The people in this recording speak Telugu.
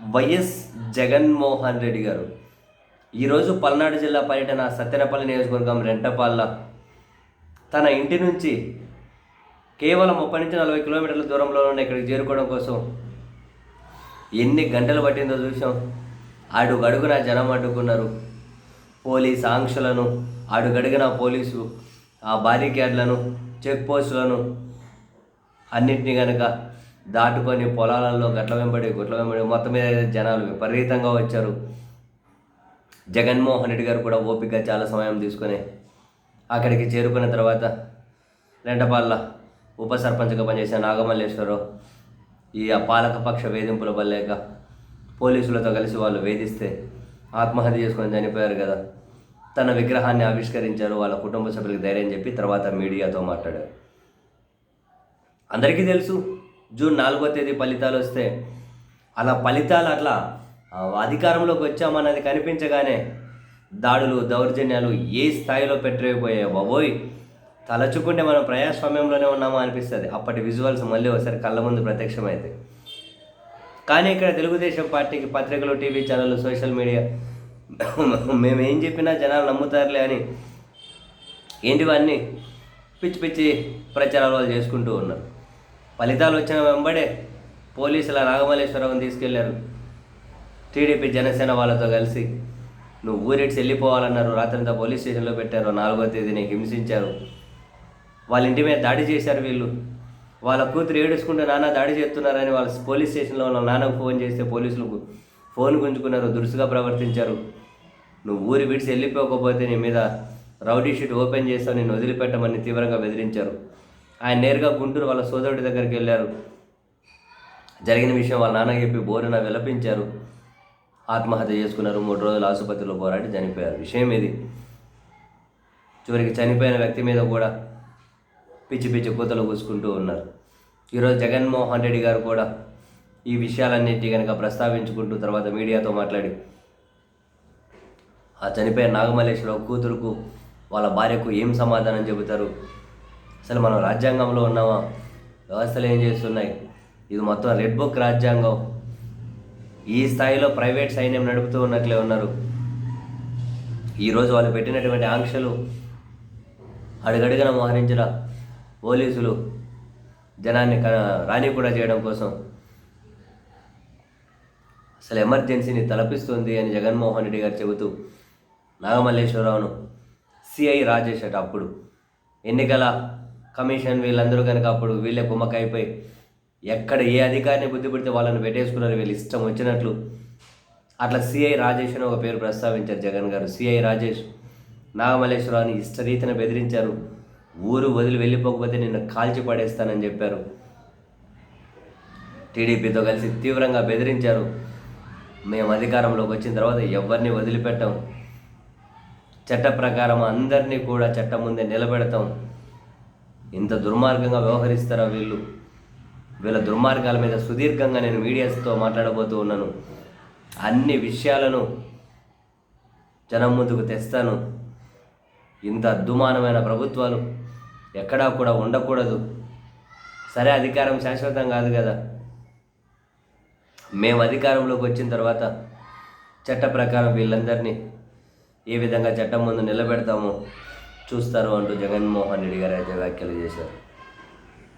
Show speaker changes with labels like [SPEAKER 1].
[SPEAKER 1] వైఎస్ జగన్మోహన్ రెడ్డి గారు. ఈరోజు పల్నాడు జిల్లా పర్యటన సత్యనపల్లి నియోజకవర్గం రెంటపాల్ల తన ఇంటి నుంచి కేవలం ముప్పై నుంచి నలభై కిలోమీటర్ల దూరంలో ఉన్న ఇక్కడికి చేరుకోవడం కోసం ఎన్ని గంటలు పట్టిందో చూసాం అడుగడుగున జనం అడ్డుకున్నారు. పోలీస్ ఆంక్షలను అడుగడుగున పోలీసు ఆ బారికేడ్లను చెక్ పోస్టులను అన్నింటినీ కనుక దాటుకొని పొలాలలో గట్ల వెంబడి గుట్ల వెంబడి మొత్తం మీద జనాలు విపరీతంగా వచ్చారు. జగన్మోహన్ రెడ్డి గారు కూడా ఓపిక చాలా సమయం తీసుకొని అక్కడికి చేరుకున్న తర్వాత రెంటపాళ్ళ ఉప సర్పంచ్గా పనిచేసిన నాగమల్లేశ్వరరావు ఈ పాలకపక్ష వేధింపుల వల్లేక పోలీసులతో కలిసి వాళ్ళు వేధిస్తే ఆత్మహత్య చేసుకొని చనిపోయారు కదా. తన విగ్రహాన్ని ఆవిష్కరించారు వాళ్ళ కుటుంబ సభ్యులకు ధైర్యం చెప్పి తర్వాత మీడియాతో మాట్లాడారు. అందరికీ తెలుసు జూన్ నాలుగో తేదీ ఫలితాలు వస్తే అలా ఫలితాలు అట్లా అధికారంలోకి వచ్చామన్నది కనిపించగానే దాడులు దౌర్జన్యాలు ఏ స్థాయిలో పెట్టలేకపోయాయో బాబోయ్. తలచుకుంటే మనం ప్రజాస్వామ్యంలోనే ఉన్నామా అనిపిస్తుంది. అప్పటి విజువల్స్ మళ్ళీ ఒకసారి కళ్ళ ముందు ప్రత్యక్షమైతే కానీ ఇక్కడ తెలుగుదేశం పార్టీకి పత్రికలు టీవీ ఛానళ్ళు సోషల్ మీడియా మేము ఏం చెప్పినా జనాలు నమ్ముతారులే అని ఏంటివన్నీ పిచ్చి పిచ్చి ప్రచారాలు వాళ్ళు చేసుకుంటూ ఉన్నారు. ఫలితాలు వచ్చిన వెంబడే పోలీసుల నాగమల్లేశ్వరరావుని తీసుకెళ్ళారు. టీడీపీ జనసేన వాళ్ళతో కలిసి నువ్వు ఊరెట్స్ వెళ్ళిపోవాలన్నారు రాత్రంతా పోలీస్ స్టేషన్లో పెట్టారు. నాలుగో తేదీని హింసించారు. వాళ్ళ ఇంటి మీద దాడి చేశారు వీళ్ళు. వాళ్ళ కూతురు ఏడుచుకుంటే నాన్న దాడి చేస్తున్నారని వాళ్ళ పోలీస్ స్టేషన్లో వాళ్ళ నాన్నకు ఫోన్ చేస్తే పోలీసులకు ఫోన్ గుంజుకున్నారు. దురుసుగా ప్రవర్తించారు. నువ్వు ఊరి విడిచి వెళ్ళిపోకపోతే నీ మీద రౌడీ షీట్ ఓపెన్ చేస్తావు. నేను వదిలిపెట్టమని తీవ్రంగా బెదిరించారు. ఆయన నేరుగా గుంటూరు వాళ్ళ సోదరుడి దగ్గరికి వెళ్ళారు. జరిగిన విషయం వాళ్ళ నాన్న చెప్పి బోరున విలపించారు. ఆత్మహత్య చేసుకున్నారు. మూడు రోజులు ఆసుపత్రిలో పోరాడి చనిపోయారు. విషయం ఇది. చివరికి చనిపోయిన వ్యక్తి మీద కూడా పిచ్చి పిచ్చి కూతలు కూసుకుంటూ ఉన్నారు. ఈరోజు జగన్మోహన్ రెడ్డి గారు కూడా ఈ విషయాలన్నింటి కనుక ప్రస్తావించుకుంటూ తర్వాత మీడియాతో మాట్లాడి ఆ చనిపోయిన నాగమల్లేశ్వరరావు కూతురుకు వాళ్ళ భార్యకు ఏం సమాధానం చెబుతారు? అసలు మనం రాజ్యాంగంలో ఉన్నామా? వ్యవస్థలు ఏం చేస్తున్నాయి? ఇది మొత్తం రెడ్ బుక్ రాజ్యాంగం. ఈ స్థాయిలో ప్రైవేట్ సైన్యం నడుపుతూ ఉన్నట్లే ఉన్నారు. ఈరోజు వాళ్ళు పెట్టినటువంటి ఆంక్షలు అడుగడుగున మోహరించిన పోలీసులు జనాన్ని రాణి రాని కూడా చేయడం కోసం అసలు ఎమర్జెన్సీని తలపిస్తుంది అని జగన్మోహన్ రెడ్డి గారు చెబుతూ నాగమల్లేశ్వరరావును సిఐ రాజేష్ అట అప్పుడు ఎన్నికల కమిషన్ వీళ్ళందరూ కనుక అప్పుడు వీళ్ళే కుమ్మకైపోయి ఎక్కడ ఏ అధికారిని బుద్ధి పెడితే వాళ్ళని పెట్టేసుకున్నారు వీళ్ళు ఇష్టం వచ్చినట్లు. అట్లా సిఐ రాజేష్ అని ఒక పేరు ప్రస్తావించారు జగన్ గారు. సిఐ రాజేష్ నాగమల్లేశ్వరరావుని ఇష్టరీతిన బెదిరించారు. ఊరు వదిలి వెళ్ళిపోకపోతే నిన్ను కాల్చి పడేస్తానని చెప్పారు. టీడీపీతో కలిసి తీవ్రంగా బెదిరించారు. మేము అధికారంలోకి వచ్చిన తర్వాత ఎవరిని వదిలిపెట్టాం? చట్ట ప్రకారం అందరినీ కూడా చట్టం ముందే నిలబెడతాం. ఇంత దుర్మార్గంగా వ్యవహరిస్తారా వీళ్ళు? వీళ్ళ దుర్మార్గాల మీద సుదీర్ఘంగా నేను మీడియాస్తో మాట్లాడబోతూ ఉన్నాను. అన్ని విషయాలను జనం ముందుకు తెస్తాను. ఇంత అద్దుమానమైన ప్రభుత్వాలు ఎక్కడా కూడా ఉండకూడదు. సరే అధికారం శాశ్వతం కాదు కదా. మేము అధికారంలోకి వచ్చిన తర్వాత చట్ట ప్రకారం వీళ్ళందరినీ ఏ విధంగా చట్టం ముందు నిలబెడతామో చూస్తారు అంటూ జగన్మోహన్ రెడ్డి గారు అయితే వ్యాఖ్యలు చేశారు.